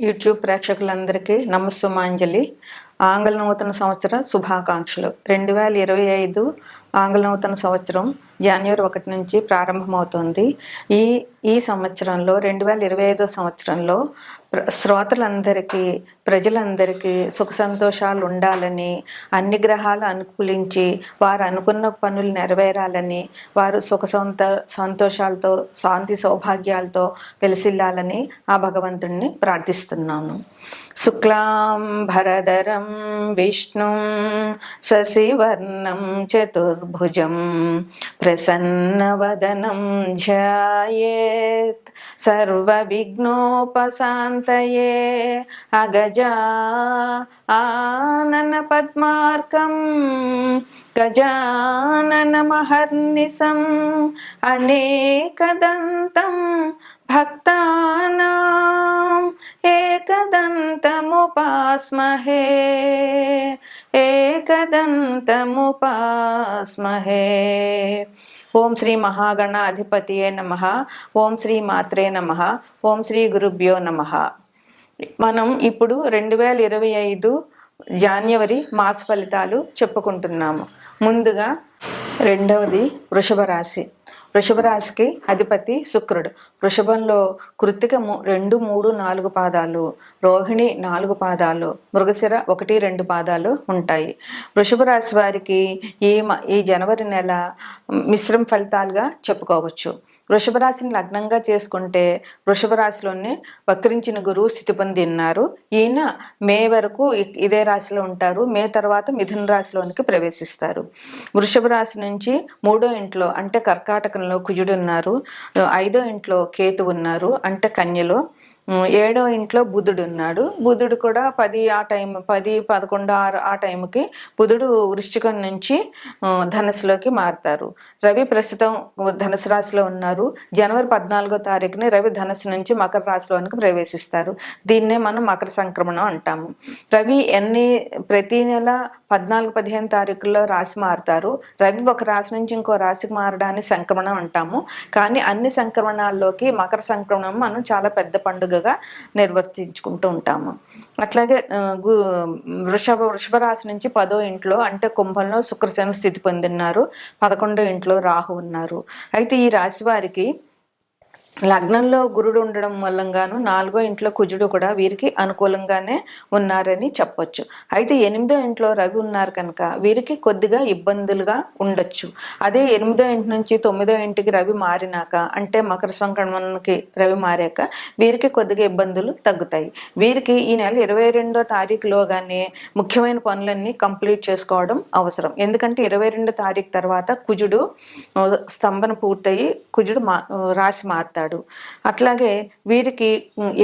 YouTube ప్రేక్షకులందరికీ నమస్సుమాంజలి. ఆంగ్ల నూతన సంవత్సర శుభాకాంక్షలు. రెండు వేల ఇరవై ఐదు ఆంగ్ల నూతన సంవత్సరం జనవరి ఒకటి నుంచి ప్రారంభమవుతుంది. ఈ ఈ సంవత్సరంలో రెండు వేల ఇరవై ఐదో సంవత్సరంలో శ్రోతలందరికీ ప్రజలందరికీ సుఖ సంతోషాలు ఉండాలని అన్ని గ్రహాలు అనుకూలించి వారు అనుకున్న పనులు నెరవేరాలని వారు సుఖ సంత సంతోషాలతో శాంతి సౌభాగ్యాలతో వెలిసిల్లాలని ఆ భగవంతుణ్ణి ప్రార్థిస్తున్నాను. శుక్లాం భరధరం విష్ణుం శశివర్ణం చతుర్భుజం ప్రసన్నవదనం ధ్యాయేత్ సర్వవిఘ్నోపశాంతయే అగజా ఆనన పద్మార్కం గజాననమహర్నిశం అనేకదంతం భక్తానాం ఏకదంతముపాస్మహే. ఏకదంతముపాస్మహే. ఓం శ్రీ మహాగణ అధిపతియే నమ. ఓం శ్రీ మాత్రే నమ. ఓం శ్రీ గురుభ్యో నమ. మనం ఇప్పుడు రెండు వేల ఇరవై ఐదు జాన్యవరి మాస ఫలితాలు చెప్పుకుంటున్నాము. ముందుగా రెండవది వృషభ రాశి వృషభ రాశికి అధిపతి శుక్రుడు. వృషభంలో కృత్తిక రెండు మూడు నాలుగు పాదాలు రోహిణి నాలుగు పాదాలు మృగశిర ఒకటి రెండు పాదాలు ఉంటాయి. వృషభ రాశి వారికి ఈ మ- ఈ జనవరి నెల మిశ్రమ ఫలితాలుగా చెప్పుకోవచ్చు. వృషభ రాశిని లగ్నంగా చేసుకుంటే వృషభ రాశిలోనే వక్రించిన గురువు స్థితి పొంది ఉన్నారు. ఈయన మే వరకు ఇదే రాశిలో ఉంటారు. మే తర్వాత మిథున రాశిలోనికి ప్రవేశిస్తారు. వృషభ రాశి నుంచి మూడో ఇంట్లో అంటే కర్కాటకంలో కుజుడు ఉన్నారు. ఐదో ఇంట్లో కేతు ఉన్నారు. అంటే కన్యలో ఏడో ఇంట్లో బుధుడు ఉన్నాడు. బుధుడు కూడా పది ఆ టైం పది పదకొండు ఆరు ఆ టైంకి బుధుడు వృశ్చికం నుంచి ధనుసులోకి మారుతారు. రవి ప్రస్తుతం ధనుసు రాశిలో ఉన్నారు. జనవరి పద్నాలుగో తారీఖుని రవి ధనుసు నుంచి మకర రాశిలోనికి ప్రవేశిస్తారు. దీన్నే మనం మకర సంక్రమణం అంటాము. రవి ఎన్ని ప్రతి నెల పద్నాలుగు పదిహేను తారీఖుల్లో రాశి మారుతారు. రవి ఒక రాశి నుంచి ఇంకో రాశికి మారడాన్ని సంక్రమణం అంటాము. కానీ అన్ని సంక్రమణాల్లోకి మకర సంక్రమణం మనం చాలా పెద్ద పండుగ పండుగగా నిర్వర్తించుకుంటూ ఉంటాము. అట్లాగే గు- వృషభ వృషభ రాశి నుంచి పదో ఇంట్లో అంటే కుంభంలో శుక్రశని స్థితి పొందిన్నారు. పదకొండో ఇంట్లో రాహు ఉన్నారు. అయితే ఈ రాశి వారికి లగ్నంలో గురుడు ఉండడం మూలంగాను నాలుగో ఇంట్లో కుజుడు కూడా వీరికి అనుకూలంగానే ఉన్నారని చెప్పొచ్చు. అయితే ఎనిమిదో ఇంట్లో రవి ఉన్నారు కనుక వీరికి కొద్దిగా ఇబ్బందులుగా ఉండొచ్చు. అదే ఎనిమిదో ఇంటి నుంచి తొమ్మిదో ఇంటికి రవి మారినాక అంటే మకర సంక్రమణకి రవి మారాక వీరికి కొద్దిగా ఇబ్బందులు తగ్గుతాయి. వీరికి ఈ నెల ఇరవై రెండో తారీఖులోగానే ముఖ్యమైన పనులన్నీ కంప్లీట్ చేసుకోవడం అవసరం. ఎందుకంటే ఇరవై రెండో తారీఖు తర్వాత కుజుడు స్తంభన పూర్తయి కుజుడు మా రాసి మారుతాడు. మారుతాడు అట్లాగే వీరికి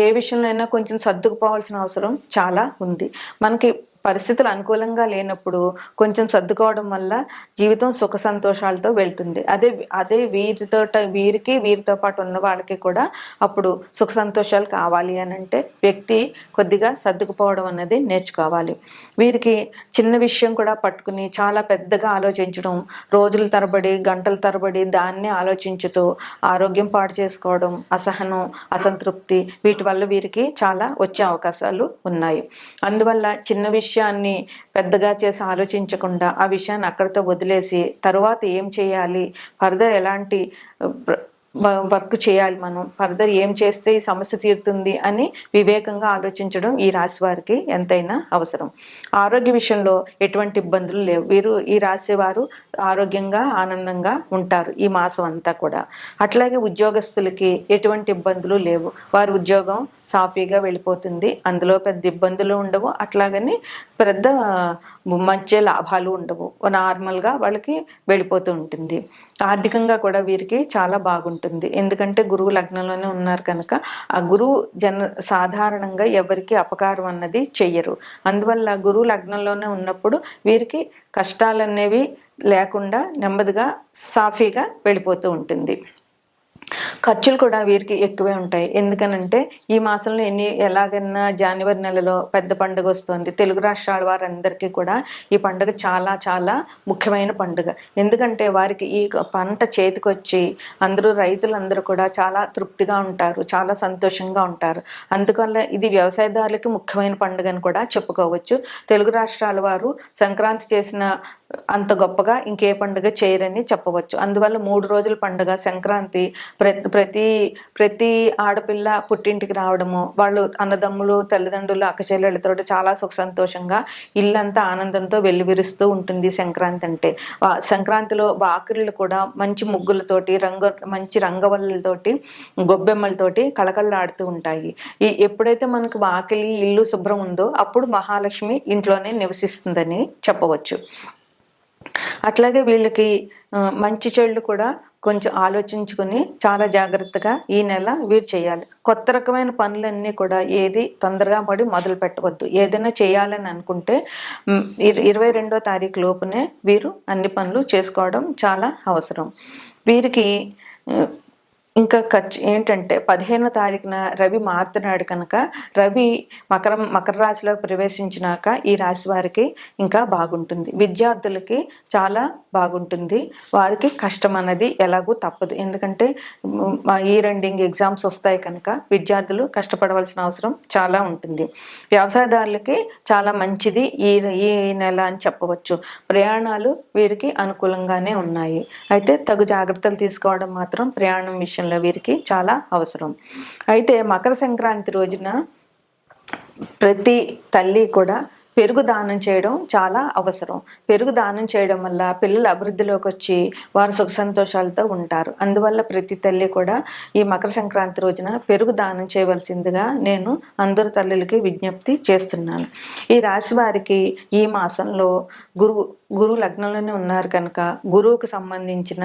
ఏ విషయంలో అయినా కొంచెం సర్దుకుపోవాల్సిన అవసరం చాలా ఉంది. మనకి పరిస్థితులు అనుకూలంగా లేనప్పుడు కొంచెం సర్దుకోవడం వల్ల జీవితం సుఖ సంతోషాలతో వెళ్తుంది. అదే అదే వీరితో వీరికి వీరితో పాటు ఉన్న వాళ్ళకి కూడా అప్పుడు సుఖ సంతోషాలు కావాలి అని అంటే వ్యక్తి కొద్దిగా సర్దుకుపోవడం అనేది నేర్చుకోవాలి. వీరికి చిన్న విషయం కూడా పట్టుకుని చాలా పెద్దగా ఆలోచించడం రోజుల తరబడి గంటల తరబడి దాన్ని ఆలోచించుతూ ఆరోగ్యం పాడు చేసుకోవడం అసహనం అసంతృప్తి వీటి వల్ల వీరికి చాలా వచ్చే అవకాశాలు ఉన్నాయి. అందువల్ల చిన్న విషయం విషయాన్ని పెద్దగా చేసి ఆలోచించకుండా ఆ విషయాన్ని అక్కడితో వదిలేసి తర్వాత ఏం చేయాలి? ఫర్దర్ ఎలాంటి వర్క్ చేయాలి మనం. ఫర్దర్ ఏం చేస్తే ఈ సమస్య తీరుతుంది అని వివేకంగా ఆలోచించడం ఈ రాశి వారికి ఎంతైనా అవసరం. ఆరోగ్య విషయంలో ఎటువంటి ఇబ్బందులు లేవు. వీరు ఈ రాశి వారు ఆరోగ్యంగా ఆనందంగా ఉంటారు ఈ మాసం అంతా కూడా. అట్లాగే ఉద్యోగస్తులకి ఎటువంటి ఇబ్బందులు లేవు. వారి ఉద్యోగం సాఫీగా వెళ్ళిపోతుంది. అందులో పెద్ద ఇబ్బందులు ఉండవు. అట్లాగని పెద్ద మంచి లాభాలు ఉండవు. నార్మల్గా వాళ్ళకి వెళ్ళిపోతూ ఉంటుంది. ఆర్థికంగా కూడా వీరికి చాలా బాగుంటుంది. ఎందుకంటే గురువు లగ్నంలోనే ఉన్నారు కనుక ఆ గురువు జన సాధారణంగా ఎవరికి అపకారం అన్నది చెయ్యరు. అందువల్ల గురువు లగ్నంలోనే ఉన్నప్పుడు వీరికి కష్టాలు అనేవి లేకుండా నెమ్మదిగా సాఫీగా వెళ్ళిపోతూ ఉంటుంది. ఖర్చులు కూడా వీరికి ఎక్కువే ఉంటాయి. ఎందుకనంటే ఈ మాసంలో ఎన్ని ఎలాగైనా జనవరి నెలలో పెద్ద పండుగ వస్తుంది. తెలుగు రాష్ట్రాల వారందరికీ కూడా ఈ పండుగ చాలా చాలా ముఖ్యమైన పండుగ. ఎందుకంటే వారికి ఈ పంట చేతికొచ్చి అందరూ రైతులందరూ కూడా చాలా తృప్తిగా ఉంటారు చాలా సంతోషంగా ఉంటారు. అందువల్ల ఇది వ్యవసాయదారులకి ముఖ్యమైన పండుగ అని కూడా చెప్పుకోవచ్చు. తెలుగు రాష్ట్రాల వారు సంక్రాంతి చేసిన అంత గొప్పగా ఇంకే పండుగ చేయరని చెప్పవచ్చు. అందువల్ల మూడు రోజుల పండుగ సంక్రాంతి ప్రతి ప్రతి ప్రతి ఆడపిల్ల పుట్టింటికి రావడము వాళ్ళు అన్నదమ్ములు తల్లిదండ్రులు అక్కచెల్లెళ్ళతో చాలా సుఖ సంతోషంగా ఇల్లంతా ఆనందంతో వెల్లివిరుస్తూ ఉంటుంది సంక్రాంతి అంటే. సంక్రాంతిలో వాకిళ్ళు కూడా మంచి ముగ్గులతోటి రంగు మంచి రంగవల్లులతోటి గొబ్బెమ్మలతోటి కళకళలాడుతూ ఉంటాయి. ఈ ఎప్పుడైతే మనకు వాకిలి ఇల్లు శుభ్రం ఉందో అప్పుడు మహాలక్ష్మి ఇంట్లోనే నివసిస్తుందని చెప్పవచ్చు. అట్లాగే వీళ్ళకి మంచి చెళ్ళు కూడా కొంచెం ఆలోచించుకుని చాలా జాగ్రత్తగా ఈ నెల వీరు చేయాలి. కొత్త రకమైన పనులన్నీ కూడా ఏది తొందరగా పడి మొదలు పెట్టవద్దు. ఏదైనా చేయాలని అనుకుంటే ఇరవై రెండో తారీఖు లోపునే వీరు అన్ని పనులు చేసుకోవడం చాలా అవసరం. వీరికి ఇంకా ఖర్చు ఏంటంటే పదిహేనో తారీఖున రవి మారుతున్నాడు కనుక రవి మకర మకర రాశిలో ప్రవేశించినాక ఈ రాశి వారికి ఇంకా బాగుంటుంది. విద్యార్థులకి చాలా బాగుంటుంది. వారికి కష్టం అన్నది ఎలాగూ తప్పదు. ఎందుకంటే ఈ రెండింగ్ ఎగ్జామ్స్ వస్తాయి కనుక విద్యార్థులు కష్టపడవలసిన అవసరం చాలా ఉంటుంది. వ్యవసాయదారులకి చాలా మంచిది ఈ ఈ నెల అని చెప్పవచ్చు. ప్రయాణాలు వీరికి అనుకూలంగానే ఉన్నాయి. అయితే తగు జాగ్రత్తలు తీసుకోవడం మాత్రం ప్రయాణం విషయం విషయంలో వీరికి చాలా అవసరం. అయితే మకర సంక్రాంతి రోజున ప్రతి తల్లి కూడా పెరుగు దానం చేయడం చాలా అవసరం. పెరుగు దానం చేయడం వల్ల పిల్లలు అభివృద్ధిలోకి వచ్చి వారు సుఖ సంతోషాలతో ఉంటారు. అందువల్ల ప్రతి తల్లి కూడా ఈ మకర సంక్రాంతి రోజున పెరుగు దానం చేయవలసిందిగా నేను అందరు తల్లులకి విజ్ఞప్తి చేస్తున్నాను. ఈ రాశి వారికి ఈ మాసంలో గురువు గురువు లగ్నంలోనే ఉన్నారు కనుక గురువుకు సంబంధించిన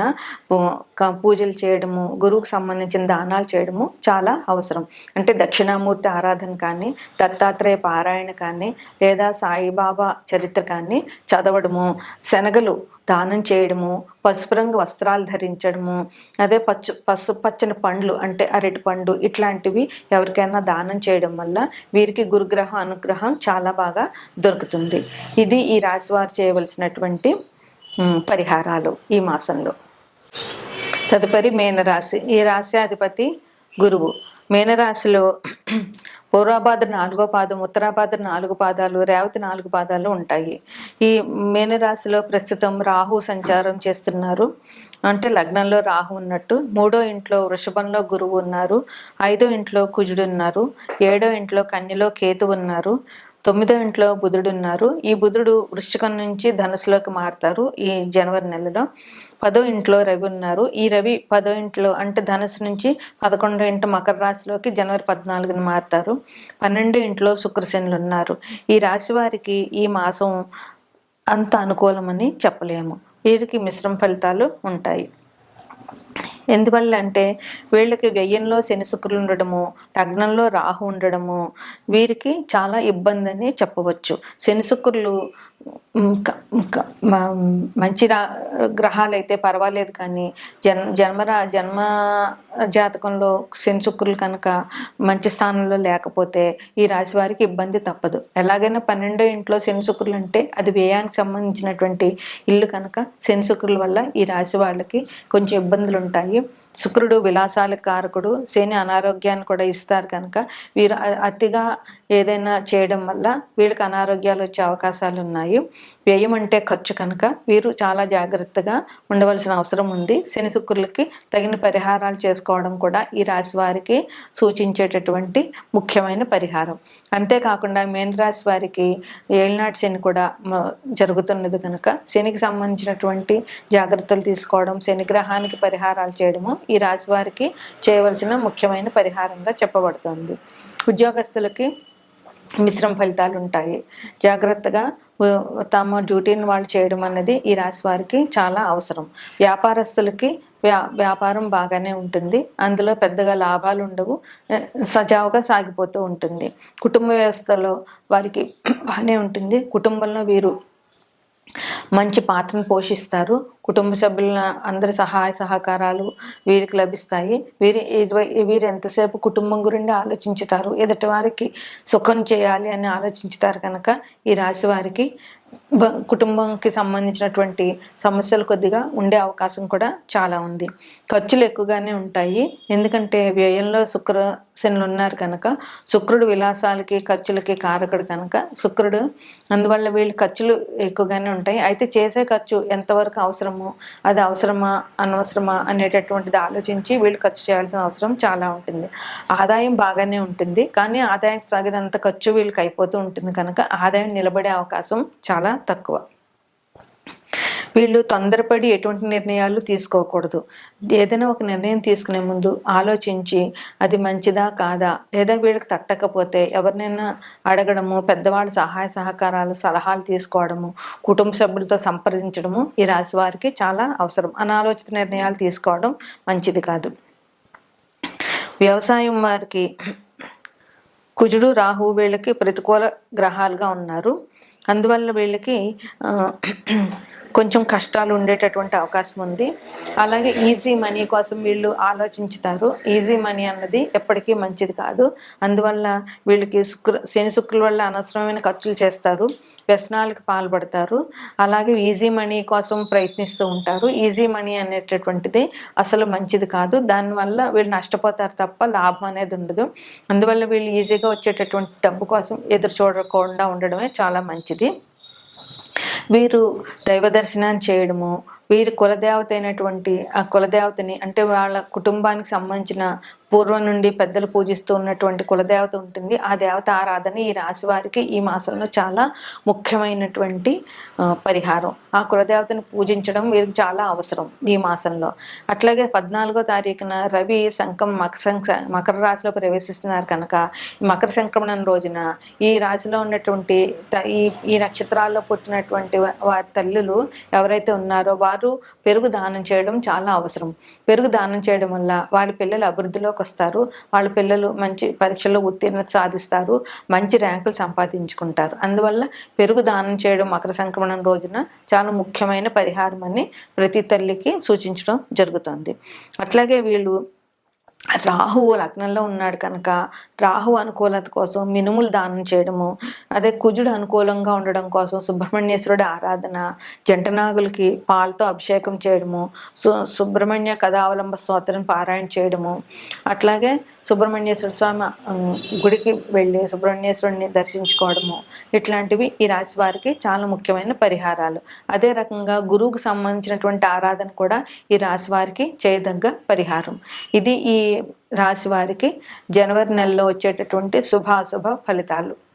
పూజలు చేయడము గురువుకు సంబంధించిన దానాలు చేయడము చాలా అవసరం. అంటే దక్షిణామూర్తి ఆరాధన కానీ దత్తాత్రేయ పారాయణ కానీ లేదా సాయిబాబా చరిత్ర కానీ చదవడము శనగలు దానం చేయడము పసుపు రంగు వస్త్రాలు ధరించడము అదే పచ్చు పసుపు పచ్చని పండ్లు అంటే అరటి పండు ఇట్లాంటివి ఎవరికైనా దానం చేయడం వల్ల వీరికి గురుగ్రహ అనుగ్రహం చాలా బాగా దొరుకుతుంది. ఇది ఈ రాశివారు చేయవలసినటువంటి పరిహారాలు ఈ మాసంలో. తదుపరి మేనరాశి. ఈ రాశి అధిపతి గురువు. మేనరాశిలో పూర్వాభాద్ర నాలుగో పాదం ఉత్తరాభాద్ర నాలుగు పాదాలు రేవతి నాలుగు పాదాలు ఉంటాయి. ఈ మేనరాశిలో ప్రస్తుతం రాహు సంచారం చేస్తున్నారు. అంటే లగ్నంలో రాహు ఉన్నట్టు మూడో ఇంట్లో వృషభంలో గురువు ఉన్నారు ఐదో ఇంట్లో కుజుడు ఉన్నారు ఏడో ఇంట్లో కన్యలో కేతు ఉన్నారు తొమ్మిదో ఇంట్లో బుధుడు ఉన్నారు. ఈ బుధుడు వృశ్చికం నుంచి ధనుసులోకి మారుతారు ఈ జనవరి నెలలో. పదో ఇంట్లో రవి ఉన్నారు. ఈ రవి పదో ఇంట్లో అంటే ధనుసు నుంచి పదకొండో ఇంట మకర రాశిలోకి జనవరి పద్నాలుగున మారుతారు. పన్నెండు ఇంట్లో శుక్రశనులు ఉన్నారు. ఈ రాశి వారికి ఈ మాసం అంత అనుకూలమని చెప్పలేము. వీరికి మిశ్రమ ఫలితాలు ఉంటాయి. ఎందువల్ల అంటే వీళ్ళకి వ్యయంలో శని శుక్రులు ఉండడము లగ్నంలో రాహు ఉండడము వీరికి చాలా ఇబ్బంది అని చెప్పవచ్చు. శని శుక్రులు మంచి రా గ్రహాలు అయితే పర్వాలేదు కానీ జన్ జన్మరా జన్మ జాతకంలో శని శుక్రులు కనుక మంచి స్థానంలో లేకపోతే ఈ రాశి వారికి ఇబ్బంది తప్పదు. ఎలాగైనా పన్నెండో ఇంట్లో శని శుక్రులు అంటే అది వ్యయానికి సంబంధించినటువంటి ఇల్లు కనుక శని శుక్రుల వల్ల ఈ రాశి వాళ్ళకి కొంచెం ఇబ్బందులు ఉంటాయి శుక్రుడు విలాసాల కారకుడు శని అనారోగ్యాన్ని కూడా ఇస్తారు కనుక వీరు అతిగా ఏదైనా చేయడం వల్ల వీళ్ళకి అనారోగ్యాలు వచ్చే అవకాశాలు ఉన్నాయి. వ్యయం అంటే ఖర్చు కనుక వీరు చాలా జాగ్రత్తగా ఉండవలసిన అవసరం ఉంది. శని శుక్రులకి తగిన పరిహారాలు చేసుకోవడం కూడా ఈ రాశి వారికి సూచించేటటువంటి ముఖ్యమైన పరిహారం. అంతేకాకుండా మేన్ రాశి వారికి ఏళ్ళనాటి శని కూడా జరుగుతున్నది కనుక శనికి సంబంధించినటువంటి జాగ్రత్తలు తీసుకోవడం శని గ్రహానికి పరిహారాలు చేయడము ఈ రాశి వారికి చేయవలసిన ముఖ్యమైన పరిహారంగా చెప్పబడుతుంది. ఉద్యోగస్తులకి మిశ్రమ ఫలితాలు ఉంటాయి. జాగ్రత్తగా తమ డ్యూటీని వాళ్ళు చేయడం అనేది ఈ రాశి వారికి చాలా అవసరం. వ్యాపారస్తులకి వ్యా వ్యాపారం బాగానే ఉంటుంది. అందులో పెద్దగా లాభాలు ఉండవు. సజావుగా సాగిపోతూ ఉంటుంది. కుటుంబ వ్యవస్థలో వారికి బాగానే ఉంటుంది. కుటుంబంలో వీరు మంచి పాత్రను పోషిస్తారు. కుటుంబ సభ్యుల అందరి సహాయ సహకారాలు వీరికి లభిస్తాయి. వీరి ఇరవై- వీరు ఎంతసేపు కుటుంబం గురించి ఆలోచించుతారు? ఎదుటి వారికి సుఖం చేయాలి అని ఆలోచించుతారు కనుక ఈ రాశి వారికి కుటుంబంకి సంబంధించినటువంటి సమస్యలు కొద్దిగా ఉండే అవకాశం కూడా చాలా ఉంది. ఖర్చులు ఎక్కువగానే ఉంటాయి. ఎందుకంటే వ్యయంలో శుక్ర శనులు ఉన్నారు కనుక శుక్రుడు విలాసాలకి ఖర్చులకి కారకుడు కనుక శుక్రుడు అందువల్ల వీళ్ళు ఖర్చులు ఎక్కువగానే ఉంటాయి. అయితే చేసే ఖర్చు ఎంతవరకు అవసరం చేస్తున్నాము అది అవసరమా అనవసరమా అనేటటువంటిది ఆలోచించి వీళ్ళు ఖర్చు చేయాల్సిన అవసరం చాలా ఉంటుంది. ఆదాయం బాగానే ఉంటుంది. కానీ ఆదాయం తగినంత ఖర్చు వీళ్ళకి అయిపోతూ ఉంటుంది కనుక ఆదాయం నిలబడే అవకాశం చాలా తక్కువ. వీళ్ళు తొందరపడి ఎటువంటి నిర్ణయాలు తీసుకోకూడదు. ఏదైనా ఒక నిర్ణయం తీసుకునే ముందు ఆలోచించి అది మంచిదా కాదా లేదా వీళ్ళకి తట్టకపోతే ఎవరినైనా అడగడము పెద్దవాళ్ళ సహాయ సహకారాలు సలహాలు తీసుకోవడము కుటుంబ సభ్యులతో సంప్రదించడము ఈ రాశి వారికి చాలా అవసరం. అనాలోచిత నిర్ణయాలు తీసుకోవడం మంచిది కాదు. వ్యవసాయం వారికి కుజుడు రాహు వీళ్ళకి ప్రతికూల గ్రహాలుగా ఉన్నారు. అందువల్ల వీళ్ళకి కొంచెం కష్టాలు ఉండేటటువంటి అవకాశం ఉంది. అలాగే ఈజీ మనీ కోసం వీళ్ళు ఆలోచించుతారు. ఈజీ మనీ అన్నది ఎప్పటికీ మంచిది కాదు. అందువల్ల వీళ్ళకి శుక్ర శని శుక్రుల వల్ల అనవసరమైన ఖర్చులు చేస్తారు. వ్యసనాలకు పాల్పడతారు. అలాగే ఈజీ మనీ కోసం ప్రయత్నిస్తూ ఉంటారు. ఈజీ మనీ అనేటటువంటిది అసలు మంచిది కాదు. దానివల్ల వీళ్ళు నష్టపోతారు తప్ప లాభం అనేది ఉండదు. అందువల్ల వీళ్ళు ఈజీగా వచ్చేటటువంటి డబ్బు కోసం ఎదురు చూడకుండా ఉండడమే చాలా మంచిది. వీరు దైవ దర్శనాన్ని చేయడము వీరి కులదేవత అయినటువంటి ఆ కులదేవతని అంటే వాళ్ళ కుటుంబానికి సంబంధించిన పూర్వం నుండి పెద్దలు పూజిస్తూ ఉన్నటువంటి కులదేవత ఉంటుంది. ఆ దేవత ఆరాధన ఈ రాశి వారికి ఈ మాసంలో చాలా ముఖ్యమైనటువంటి పరిహారం. ఆ కులదేవతను పూజించడం వీరికి చాలా అవసరం ఈ మాసంలో. అట్లాగే పద్నాలుగో తారీఖున రవి సంకం మకర మకర రాశిలో ప్రవేశిస్తున్నారు కనుక ఈ మకర సంక్రమణం రోజున ఈ రాశిలో ఉన్నటువంటి ఈ ఈ నక్షత్రాల్లో పుట్టినటువంటి వారి తల్లులు ఎవరైతే ఉన్నారో వారు పెరుగు దానం చేయడం చాలా అవసరం. పెరుగు దానం చేయడం వల్ల వారి పిల్లలు అభివృద్ధిలోకి వస్తారు. వాళ్ళ పిల్లలు మంచి పరీక్షల్లో ఉత్తీర్ణత సాధిస్తారు. మంచి ర్యాంకులు సంపాదించుకుంటారు. అందువల్ల పెరుగు దానం చేయడం మకర సంక్రమణం రోజున చాలా ముఖ్యమైన పరిహారం అని ప్రతి తల్లికి సూచించడం జరుగుతుంది. అట్లాగే వీళ్ళు రాహువు లగ్నంలో ఉన్నాడు కనుక రాహు అనుకూలత కోసం మినుములు దానం చేయడము అదే కుజుడు అనుకూలంగా ఉండడం కోసం సుబ్రహ్మణ్యేశ్వరుడి ఆరాధన జంటనాగులకి పాలతో అభిషేకం చేయడము సు సుబ్రహ్మణ్య కథావలంబ స్తోత్రం పారాయణ చేయడము అట్లాగే సుబ్రహ్మణ్యేశ్వర స్వామి గుడికి వెళ్ళి సుబ్రహ్మణ్యేశ్వరుడిని దర్శించుకోవడము ఇట్లాంటివి ఈ రాశి వారికి చాలా ముఖ్యమైన పరిహారాలు. అదే రకంగా గురువుకు సంబంధించినటువంటి ఆరాధన కూడా ఈ రాశి వారికి చేయదగ్గ పరిహారం. ఇది ఈ రాశి వారికి జనవరి నెలలో వచ్చేటటువంటి శుభాశుభ ఫలితాలు.